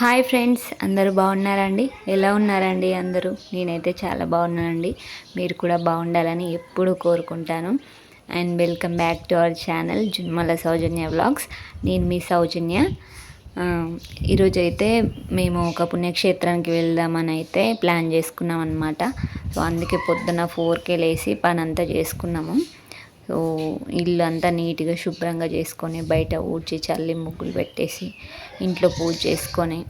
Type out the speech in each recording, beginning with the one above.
Hi friends అందరూ బాగున్నారండి? ఎలా ఉన్నారండి అందరూ? నేనైతే చాలా బాగున్నానండి. మీరు కూడా బాగుండాలని ఎప్పుడూ కోరుకుంటాను. And welcome back to our channel Junmala Soujanya vlogs. నేను మీ సౌజన్య. ఈరోజైతే ఈరోజు అయితే మేము ఒక పుణ్యక్షేత్రానికి వెళ్దామని అయితే ప్లాన్ చేసుకున్నాం అనమాట సో అందుకే పొద్దున ఫోర్కే లేసి పని అంతా చేసుకున్నాము. ఇల్లు అంతా నీట్గా శుభ్రంగా చేసుకొని బయట ఊడ్చి చల్లి ముగ్గులు పెట్టేసి ఇంట్లో పూజ చేసుకొని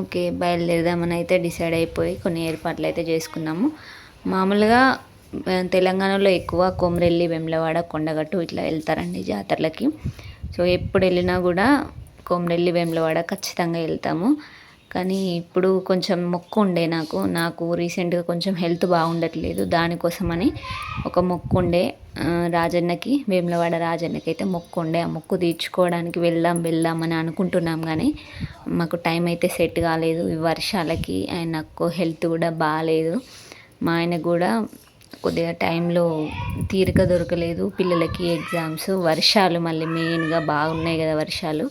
ఓకే బయలుదేరదామని అయితే డిసైడ్ అయిపోయి కొన్ని ఏర్పాట్లు అయితే చేసుకున్నాము. మామూలుగా తెలంగాణలో ఎక్కువ కొమరెల్లి వెమ్లవాడ కొండగట్టు ఇట్లా వెళ్తారండి జాతరలకి. సో ఎప్పుడు వెళ్ళినా కూడా కొమరెల్లి వెమ్లవాడ ఖచ్చితంగా వెళ్తాము. కానీ ఇప్పుడు కొంచెం మొక్కు ఉండే నాకు. నాకు రీసెంట్గా కొంచెం హెల్త్ బాగుండట్లేదు. దానికోసమని ఒక మొక్కు ఉండే రాజన్నకి వేములవాడ రాజన్నకి అయితే మొక్కు ఉండే. ఆ మొక్కు తీర్చుకోవడానికి వెళ్దాం వెళ్దాం అని అనుకుంటున్నాం కానీ మాకు టైం అయితే సెట్ కాలేదు. ఈ వర్షాలకి ఆయన నాకు హెల్త్ కూడా బాగాలేదు మా ఆయన కూడా కొద్దిగా టైంలో తీరిక దొరకలేదు. పిల్లలకి ఎగ్జామ్స్ వర్షాలు మళ్ళీ మెయిన్గా బాగున్నాయి కదా వర్షాలు.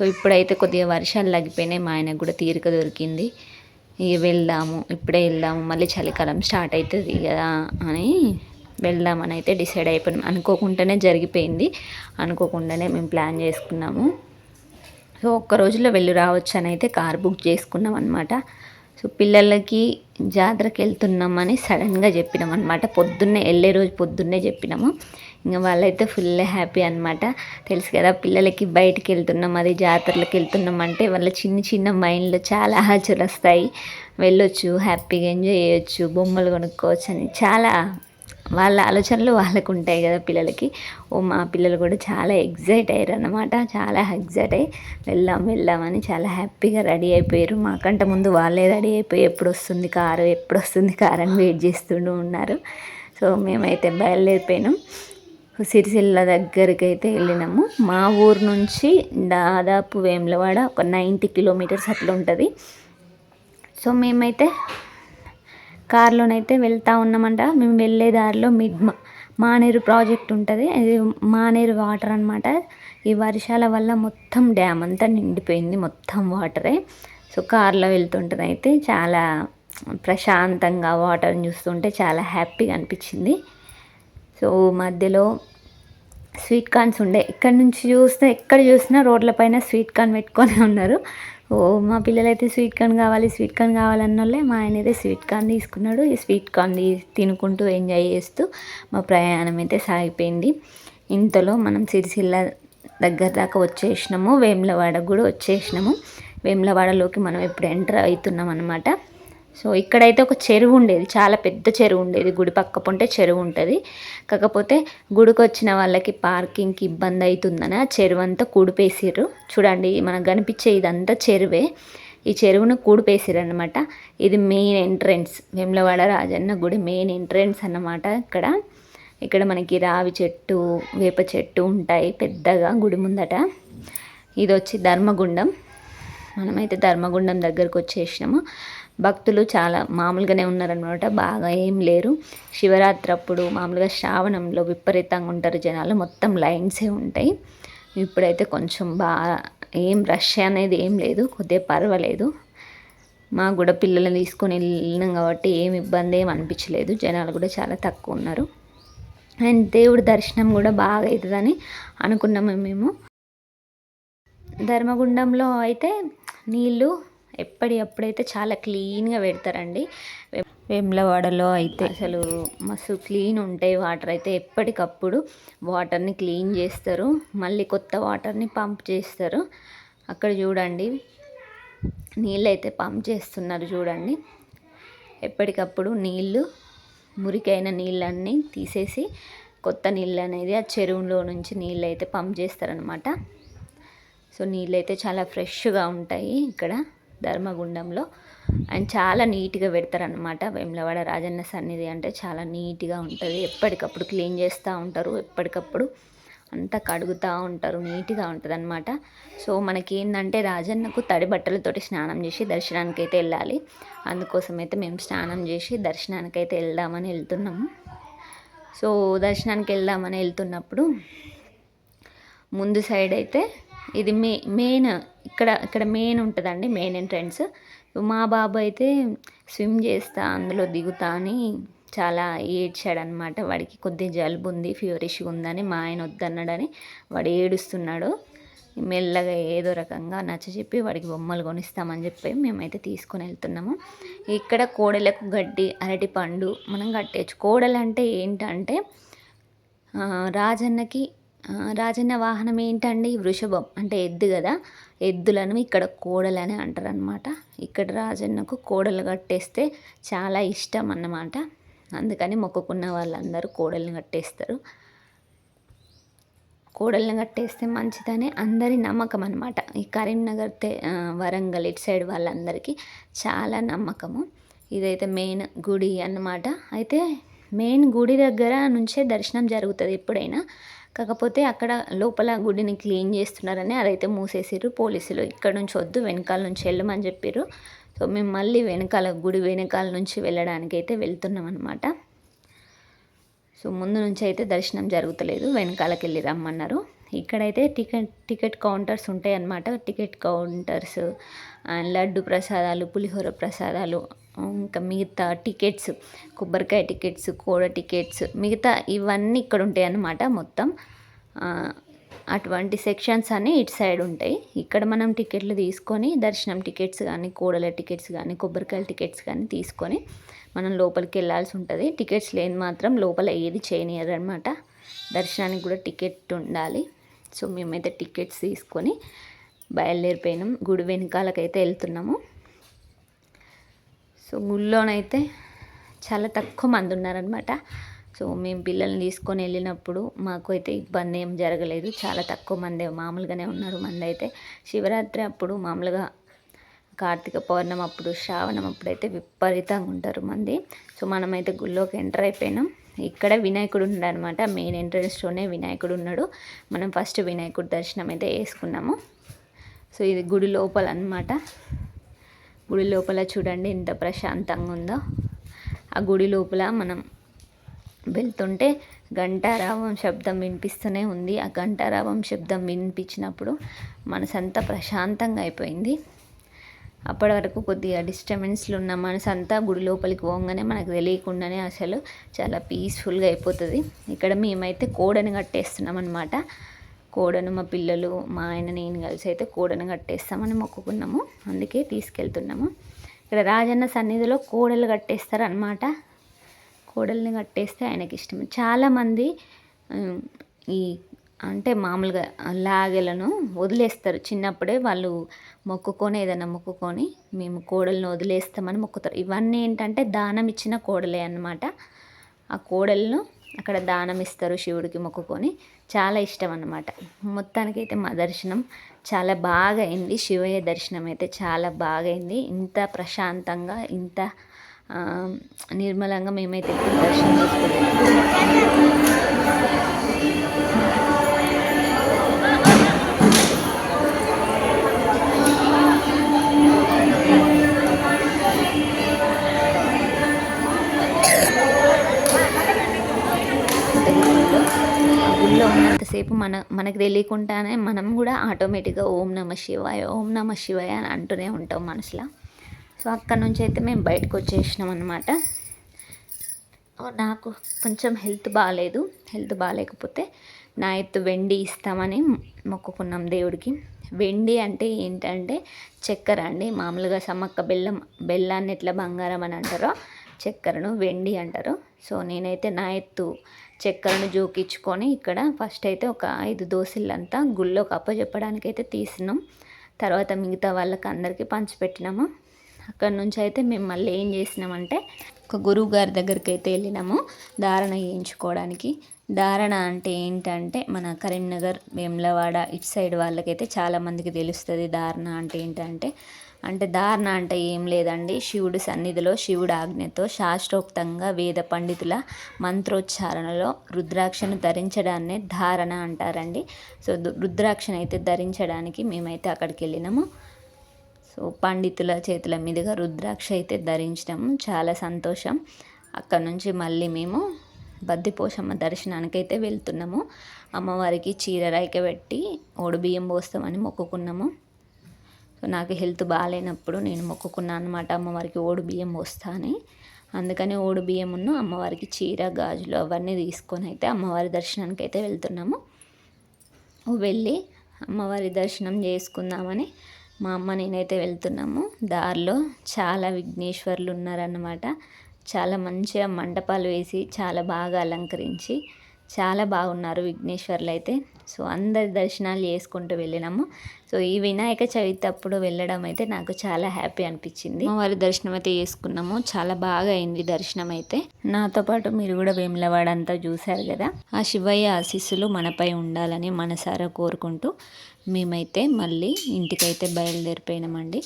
సో ఇప్పుడైతే కొద్దిగా వర్షాలు తగ్గిపోయినాయి. మా ఆయనకు కూడా తీరిక దొరికింది. ఇక వెళ్దాము ఇప్పుడే వెళ్దాము మళ్ళీ చలికాలం స్టార్ట్ అవుతుంది కదా అని వెళ్దామని అయితే డిసైడ్ అయిపోయినాం. అనుకోకుండానే జరిగిపోయింది. అనుకోకుండానే మేము ప్లాన్ చేసుకున్నాము. సో ఒక్క రోజులో వెళ్ళి రావచ్చు అని అయితే కార్ బుక్ చేసుకున్నాం అనమాట సో పిల్లలకి జాతరకి వెళ్తున్నామని సడన్గా చెప్పినాం అనమాట పొద్దున్నే వెళ్ళే రోజు పొద్దున్నే చెప్పినాము. ఇంకా వాళ్ళైతే ఫుల్ హ్యాపీ అనమాట తెలుసు కదా పిల్లలకి బయటికి వెళ్తున్నాం అది జాతరలకు వెళ్తున్నాం అంటే వాళ్ళ చిన్న చిన్న మైండ్లో చాలా ఆచలు వస్తాయి. వెళ్ళొచ్చు హ్యాపీగా ఎంజాయ్ చేయొచ్చు బొమ్మలు కొనుక్కోవచ్చు అని చాలా వాళ్ళ ఆలోచనలు వాళ్ళకు ఉంటాయి కదా పిల్లలకి. ఓ మా పిల్లలు కూడా చాలా ఎగ్జైట్ అయ్యారు అనమాట చాలా ఎగ్జైట్ అయ్యి వెళ్దాం వెళ్దామని చాలా హ్యాపీగా రెడీ అయిపోయారు. మాకంటే ముందు వాళ్ళే రెడీ అయిపోయి ఎప్పుడు వస్తుంది కారు ఎప్పుడు వస్తుంది కారు అని వెయిట్ చేస్తూనే ఉన్నారు. సో మేమైతే బయలుదేరిపోయినాం. సిరిసిల్ల దగ్గరికి అయితే వెళ్ళినాము. మా ఊరు నుంచి దాదాపు వేములవాడ ఒక నైంటీ కిలోమీటర్స్ అట్లా ఉంటుంది సో మేమైతే కార్లోనైతే వెళ్తా ఉన్నామంట. మేము వెళ్ళే దారిలో మిడ్ మానేరు ప్రాజెక్ట్ ఉంటుంది. అది మానేరు వాటర్ అనమాట ఈ వర్షాల వల్ల మొత్తం డ్యామ్ అంతా నిండిపోయింది. మొత్తం వాటరే. సో కార్లో వెళ్తుంటుంది అయితే చాలా ప్రశాంతంగా వాటర్ని చూస్తుంటే చాలా హ్యాపీగా అనిపించింది. సో మధ్యలో స్వీట్ కార్న్స్ ఉండే. ఇక్కడ నుంచి చూస్తే ఎక్కడ చూసినా రోడ్ల పైన స్వీట్ కార్న్ పెట్టుకొని ఉన్నారు. ఓ మా పిల్లలైతే స్వీట్ కార్న్ కావాలి స్వీట్ కార్న్ కావాలన్న వాళ్ళే మా ఆయన అయితే స్వీట్ కార్న్ తీసుకున్నాడు. ఈ స్వీట్ కార్న్ తీ- తినుకుంటూ ఎంజాయ్ చేస్తూ మా ప్రయాణం అయితే సాగిపోయింది. ఇంతలో మనం సిరిసిల్ల దగ్గర దాకా వచ్చేసినాము. వేములవాడకు కూడా వచ్చేసినాము. వేములవాడలోకి మనం ఇప్పుడు ఎంటర్ అవుతున్నాం అనమాట సో ఇక్కడైతే ఒక చెరువు ఉండేది చాలా పెద్ద చెరువు ఉండేది. గుడి పక్క పొంటే చెరువు ఉంటుంది. కాకపోతే గుడికి వచ్చిన వాళ్ళకి పార్కింగ్కి ఇబ్బంది అవుతుందని ఆ చెరువు అంతా కూడిపేసిర్రు. చూడండి మనకు కనిపించే ఇదంతా చెరువే. ఈ చెరువును కూడిపేసిర్రు అనమాట ఇది మెయిన్ ఎంట్రన్స్. వేములవాడ రాజన్న గుడి మెయిన్ ఎంట్రన్స్ అన్నమాట ఇక్కడ. ఇక్కడ మనకి రావి చెట్టు వేప చెట్టు ఉంటాయి పెద్దగా గుడి ముందట. ఇది వచ్చి ధర్మగుండం. మనమైతే ధర్మగుండం దగ్గరకు వచ్చేసినాము భక్తులు చాలా మామూలుగానే ఉన్నారనమాట బాగా ఏం లేరు. శివరాత్రి అప్పుడు మామూలుగా శ్రావణంలో విపరీతంగా ఉంటారు జనాలు. మొత్తం లైన్సే ఉంటాయి. ఇప్పుడైతే కొంచెం బాగా ఏం రష్ అనేది ఏం లేదు. కొద్దిగా పర్వాలేదు. మా కూడా పిల్లల్ని తీసుకొని వెళ్ళినాం కాబట్టి ఏం ఇబ్బంది ఏం అనిపించలేదు. జనాలు కూడా చాలా తక్కువ ఉన్నారు. అండ్ దేవుడి దర్శనం కూడా బాగా అవుతుందని అనుకున్నాము మేము. ధర్మగుండంలో అయితే నీళ్ళు ఎప్పటి అప్పుడైతే చాలా క్లీన్గా పెడతారండి. వేములవాడలో అయితే. అసలు మస్తు క్లీన్ ఉంటాయి వాటర్ అయితే. ఎప్పటికప్పుడు వాటర్ని క్లీన్ చేస్తారు. మళ్ళీ కొత్త వాటర్ని పంప్ చేస్తారు. అక్కడ చూడండి. నీళ్ళు అయితే పంప్ చేస్తున్నారు చూడండి. ఎప్పటికప్పుడు నీళ్ళు మురికైన నీళ్ళన్నీ తీసేసి కొత్త నీళ్ళు అనేది ఆ చెరువులో నుంచి నీళ్ళు అయితే పంప్ చేస్తారనమాట సో నీళ్ళు అయితే చాలా ఫ్రెష్గా ఉంటాయి ఇక్కడ. ధర్మగుండంలో. అండ్ చాలా నీట్గా పెడతారనమాట వేములవాడ రాజన్న సన్నిధి అంటే చాలా నీట్గా ఉంటుంది. ఎప్పటికప్పుడు క్లీన్ చేస్తూ ఉంటారు. ఎప్పటికప్పుడు అంతా కడుగుతూ ఉంటారు. నీట్గా ఉంటుంది అనమాట సో మనకి ఏంటంటే రాజన్నకు తడి బట్టలతోటి స్నానం చేసి దర్శనానికి అయితే వెళ్ళాలి. అందుకోసం అయితే మేము స్నానం చేసి దర్శనానికి అయితే వెళ్దామని వెళ్తున్నాము. సో దర్శనానికి వెళ్దామని వెళ్తున్నప్పుడు ముందు సైడ్ అయితే ఇది మే మెయిన్ ఇక్కడ ఇక్కడ మెయిన్ ఉంటుందండి మెయిన్ ఎంట్రన్స్ మా బాబు అయితే స్విమ్ చేస్తా అందులో దిగుతా అని చాలా ఏడ్చాడు అనమాట వాడికి కొద్దిగా జలుబు ఉంది ఫీవరిష్గా ఉందని మా ఆయన వద్దన్నాడని వాడు ఏడుస్తున్నాడు. మెల్లగా ఏదో రకంగా నచ్చ చెప్పి వాడికి బొమ్మలు కొనిస్తామని చెప్పి మేమైతే తీసుకొని వెళ్తున్నాము. ఇక్కడ కోడలకు గడ్డి అరటి పండు మనం కట్టేయచ్చు. కోడలు అంటే ఏంటంటే రాజన్నకి రాజన్న వాహనం ఏంటండి? వృషభం. అంటే ఎద్దు కదా? ఎద్దులను ఇక్కడ కోడలని అంటారనమాట ఇక్కడ రాజన్నకు కోడలు కట్టేస్తే చాలా ఇష్టం అన్నమాట. అందుకని మొక్కుకున్న వాళ్ళందరూ కోడల్ని కట్టేస్తారు. కోడల్ని కట్టేస్తే మంచిదని అందరి నమ్మకం అనమాట ఈ కరీంనగర్ తే వరంగల్ ఇటు సైడ్ వాళ్ళందరికీ చాలా నమ్మకము. ఇదైతే మెయిన్ గుడి అన్నమాట. అయితే మెయిన్ గుడి దగ్గర నుంచే దర్శనం జరుగుతుంది ఎప్పుడైనా. కాకపోతే అక్కడ లోపల గుడిని క్లీన్ చేస్తున్నారని అదైతే మూసేసిర్రు. పోలీసులు ఇక్కడ నుంచి వద్దు వెనకాల నుంచి వెళ్ళమని చెప్పారు సో మేము మళ్ళీ వెనకాల గుడి వెనకాల నుంచి వెళ్ళడానికి అయితే వెళ్తున్నాం అనమాట సో ముందు నుంచి అయితే దర్శనం జరుగుతలేదు వెనకాలకి వెళ్ళి రమ్మన్నారు. ఇక్కడైతే టికెట్ టికెట్ కౌంటర్స్ ఉంటాయి అన్నమాట టికెట్ కౌంటర్స్ అండ్ లడ్డు ప్రసాదాలు పులిహోర ప్రసాదాలు ఇంకా మిగతా టికెట్స్ కొబ్బరికాయ టికెట్స్ కోడ టికెట్స్ మిగతా ఇవన్నీ ఇక్కడ ఉంటాయి అన్నమాట మొత్తం. అటువంటి సెక్షన్స్ అన్నీ ఇటు సైడ్ ఉంటాయి. ఇక్కడ మనం టికెట్లు తీసుకొని దర్శనం టికెట్స్ కానీ కోడల టికెట్స్ కానీ కొబ్బరికాయల టికెట్స్ కానీ తీసుకొని మనం లోపలికి వెళ్ళాల్సి ఉంటుంది. టికెట్స్ లేని మాత్రం లోపల ఏది చేయనియరు అనమాట దర్శనానికి కూడా టికెట్ ఉండాలి. సో మేమైతే టికెట్స్ తీసుకొని బయలుదేరిపోయినాం. గుడి వెనకాలకైతే వెళ్తున్నాము. సో గుళ్ళోనైతే చాలా తక్కువ మంది ఉన్నారనమాట సో మేము పిల్లల్ని తీసుకొని వెళ్ళినప్పుడు మాకు అయితే ఇబ్బంది ఏం జరగలేదు. చాలా తక్కువ మంది మామూలుగానే ఉన్నారు మంది అయితే. శివరాత్రి అప్పుడు మామూలుగా కార్తీక పౌర్ణమి అప్పుడు శ్రావణం అప్పుడు అయితే విపరీతంగా ఉంటారు మంది. సో మనమైతే గుళ్ళోకి ఎంటర్ అయిపోయినాం. ఇక్కడ వినాయకుడు ఉన్నాడనమాట మెయిన్ ఎంట్రన్స్లోనే వినాయకుడు ఉన్నాడు. మనం ఫస్ట్ వినాయకుడి దర్శనం అయితే వేసుకున్నాము సో ఇది గుడి లోపల అనమాట గుడి లోపల చూడండి ఎంత ప్రశాంతంగా ఉందో. ఆ గుడి లోపల మనం వెళ్తుంటే గంటారావం శబ్దం వినిపిస్తూనే ఉంది. ఆ గంటారావం శబ్దం వినిపించినప్పుడు మనసంతా ప్రశాంతంగా అయిపోయింది. అప్పటి వరకు కొద్దిగా డిస్టర్బెన్స్లు ఉన్న మనసంతా గుడి లోపలికి పోగానే మనకు తెలియకుండానే అసలు చాలా పీస్ఫుల్గా అయిపోతుంది. ఇక్కడ మేమైతే కోడని కట్టేస్తున్నాం అనమాట కోడను మా పిల్లలు మా ఆయన నేను కలిసి అయితే కోడను కట్టేస్తామని మొక్కుకున్నాము. అందుకే తీసుకెళ్తున్నాము. ఇక్కడ రాజన్న సన్నిధిలో కోడలు కట్టేస్తారనమాట కోడల్ని కట్టేస్తే ఆయనకి ఇష్టం. చాలామంది ఈ అంటే మామూలుగా లాగెలను వదిలేస్తారు. చిన్నప్పుడే వాళ్ళు మొక్కుకొని ఏదైనా మొక్కుకొని మేము కోడలను వదిలేస్తామని మొక్కుతారు. ఇవన్నీ ఏంటంటే దానం ఇచ్చిన కోడలే అన్నమాట. ఆ కోడలను అక్కడ దానం ఇస్తారు శివుడికి మొక్కుకొని. చాలా ఇష్టం అన్నమాట మొత్తానికైతే మా దర్శనం చాలా బాగా అయింది. శివయ్య దర్శనం అయితే చాలా బాగా అయింది. ఇంత ప్రశాంతంగా ఇంత నిర్మలంగా మేమైతే ఎప్పుడు దర్శనం చేసుకోలేదు గుళ్ళో మన మనకు తెలియకుండానే మనం కూడా ఆటోమేటిక్గా ఓం నమ శివాయ ఓం నమ శివాయ అని అంటూనే ఉంటాం మనసులో. సో అక్కడ నుంచి అయితే మేము బయటకు వచ్చేసినాం అనమాట నాకు కొంచెం హెల్త్ బాగాలేదు. హెల్త్ బాగాలేకపోతే నా ఎత్తు వెండి ఇస్తామని మొక్కుకున్నాం దేవుడికి. వెండి అంటే ఏంటంటే చక్కెర అండి. మామూలుగా సమ్మక్క బెల్లం బెల్లాన్ని ఎట్లా బంగారం అని అంటారో చక్కెరను వెండి అంటారు. సో నేనైతే నా ఎత్తు చక్కెరను జోకించుకొని ఇక్కడ ఫస్ట్ అయితే ఒక ఐదు దోశలంతా గుళ్ళోకి అప్పచెప్పడానికి అయితే తీసినాం. తర్వాత మిగతా వాళ్ళకి అందరికీ పంచిపెట్టినాము. అక్కడ నుంచి అయితే మేము మళ్ళీ ఏం చేసినామంటే ఒక గురువు గారి దగ్గరికి అయితే వెళ్ళినాము ధారణ వేయించుకోవడానికి ధారణ అంటే ఏంటంటే మన కరీంనగర్ వేములవాడ ఇటు సైడ్ వాళ్ళకైతే చాలామందికి తెలుస్తుంది ధారణ అంటే ఏంటంటే అంటే ధారణ అంటే ఏం లేదండి. శివుడి సన్నిధిలో శివుడు ఆజ్ఞతో శాస్త్రోక్తంగా వేద పండితుల మంత్రోచ్చారణలో రుద్రాక్షను ధరించడాన్నే ధారణ అంటారండి. సో రుద్రాక్షను అయితే ధరించడానికి మేమైతే అక్కడికి వెళ్ళినాము. సో పండితుల చేతుల మీదుగా రుద్రాక్ష అయితే ధరించడం చాలా సంతోషం. అక్కడ నుంచి మళ్ళీ మేము బద్దిపోషమ్మ దర్శనానికి అయితే వెళ్తున్నాము. అమ్మవారికి చీర రైక పెట్టి ఓడి బియ్యం పోస్తామని మొక్కుకున్నాము. సో నాకు హెల్త్ బాగాలేనప్పుడు నేను మొక్కుకున్నాను అనమాట అమ్మవారికి ఓడి బియ్యం పోస్తా అని. అందుకని ఓడి బియ్యమును అమ్మవారికి చీర గాజులు అవన్నీ తీసుకొని అయితే అమ్మవారి దర్శనానికి అయితే వెళ్తున్నాము వెళ్ళి అమ్మవారి దర్శనం చేసుకుందామని మా అమ్మ నేనైతే వెళ్తున్నాము. దారిలో చాలా విఘ్నేశ్వర్లు ఉన్నారన్నమాట. చాలా మంచిగా మండపాలు వేసి చాలా బాగా అలంకరించి చాలా బాగున్నారు విఘ్నేశ్వర్లు అయితే సో అందరి దర్శనాలు చేసుకుంటూ వెళ్ళినాము. సో ఈ వినాయక చవితి అప్పుడు వెళ్ళడం అయితే నాకు చాలా హ్యాపీ అనిపించింది. వారి దర్శనం అయితే చేసుకున్నాము. చాలా బాగా అయింది దర్శనం అయితే. నాతో పాటు మీరు కూడా వేములవాడ అంతా చూశారు కదా? ఆ శివయ్య ఆశీస్సులు మనపై ఉండాలని మనసారా కోరుకుంటూ మేమైతే మళ్ళీ ఇంటికైతే బయలుదేరిపోయినామండి.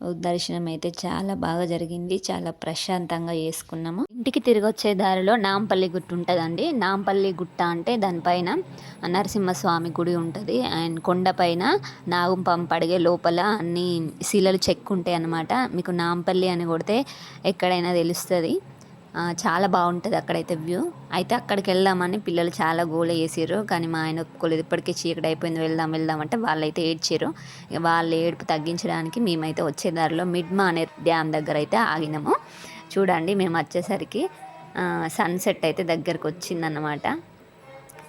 దర్శనం అయితే చాలా బాగా జరిగింది. చాలా ప్రశాంతంగా చేసుకున్నాము. ఇంటికి తిరిగి వచ్చే దారిలో నాంపల్లి గుట్ట ఉంటుందండి. నాంపల్లి గుట్ట అంటే దానిపైన నరసింహస్వామి గుడి ఉంటుంది. అండ్ కొండపైన నాగంపం పడిగే లోపల అన్ని శిలలు చెక్కుంటాయి అన్నమాట మీకు నాంపల్లి అని కొడితే ఎక్కడైనా తెలుస్తుంది. చాలా బాగుంటుంది అక్కడైతే వ్యూ. అయితే అక్కడికి వెళ్దామని పిల్లలు చాలా గోల చేసారు కానీ మా ఆయన ఒప్పుకోలేదు. ఇప్పటికే చీకటి అయిపోయింది. వెళ్దాం వెళ్దాం అంటే వాళ్ళైతే ఏడ్చారు వాళ్ళ ఏడుపు తగ్గించడానికి మేమైతే వచ్చే దారిలో మిడ్ డ్యామ్ దగ్గర అయితే ఆగినాము. చూడండి మేము వచ్చేసరికి సన్సెట్ అయితే దగ్గరకు వచ్చిందన్నమాట.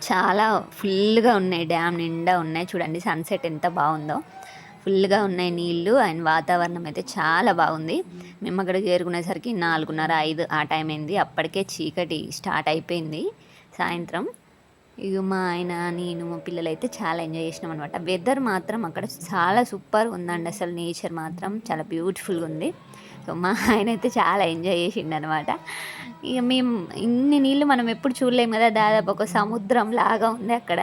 చాలా ఫుల్గా ఉన్నాయి. డ్యామ్ నిండా ఉన్నాయి. చూడండి సన్సెట్ ఎంత బాగుందో. ఫుల్గా ఉన్నాయి నీళ్ళు అండ్ వాతావరణం అయితే చాలా బాగుంది. మేము అక్కడ చేరుకునేసరికి నాలుగున్నర ఐదు ఆ టైం అయింది. అప్పటికే చీకటి స్టార్ట్ అయిపోయింది సాయంత్రం. ఇక మా ఆయన నేను మా పిల్లలు అయితే చాలా ఎంజాయ్ చేసినాం అనమాట వెదర్ మాత్రం అక్కడ చాలా సూపర్ ఉందండి. అసలు నేచర్ మాత్రం చాలా బ్యూటిఫుల్గా ఉంది. సో మా ఆయన అయితే చాలా ఎంజాయ్ చేసిండు అనమాట ఇక మేము ఇన్ని నీళ్ళు మనం ఎప్పుడు చూడలేము కదా దాదాపు ఒక సముద్రం లాగా ఉంది అక్కడ.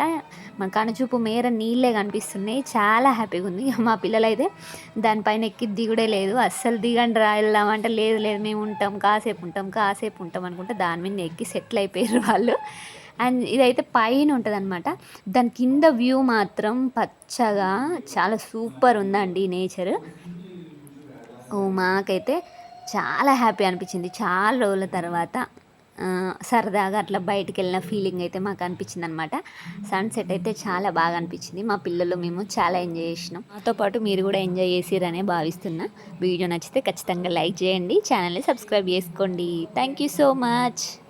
మన కనుచూపు మేర నీళ్ళే కనిపిస్తున్నాయి. చాలా హ్యాపీగా ఉంది. మా పిల్లలైతే దానిపైన ఎక్కి దిగుడే లేదు. అస్సలు దిగండి రా వెళ్దామంటే లేదు లేదు. మేము ఉంటాం కాసేపు ఉంటాం కాసేపు ఉంటాం అనుకుంటే దాని మీద ఎక్కి సెటిల్ అయిపోయారు వాళ్ళు. అండ్ ఇదైతే పైన ఉంటుంది అనమాట దాని కింద వ్యూ మాత్రం పచ్చగా చాలా సూపర్ ఉందండి నేచర్. మాకైతే చాలా హ్యాపీ అనిపించింది. చాలా రోజుల తర్వాత సరదాగా అట్లా బయటికి వెళ్ళిన ఫీలింగ్ అయితే మాకు అనిపించింది అనమాట సన్సెట్ అయితే చాలా బాగా అనిపించింది. మా పిల్లలు మేము చాలా ఎంజాయ్ చేసినాం. మాతో పాటు మీరు కూడా ఎంజాయ్ చేసిరనే భావిస్తున్నా. వీడియో నచ్చితే ఖచ్చితంగా లైక్ చేయండి. ఛానల్ని సబ్స్క్రైబ్ చేసుకోండి. Thank you so much.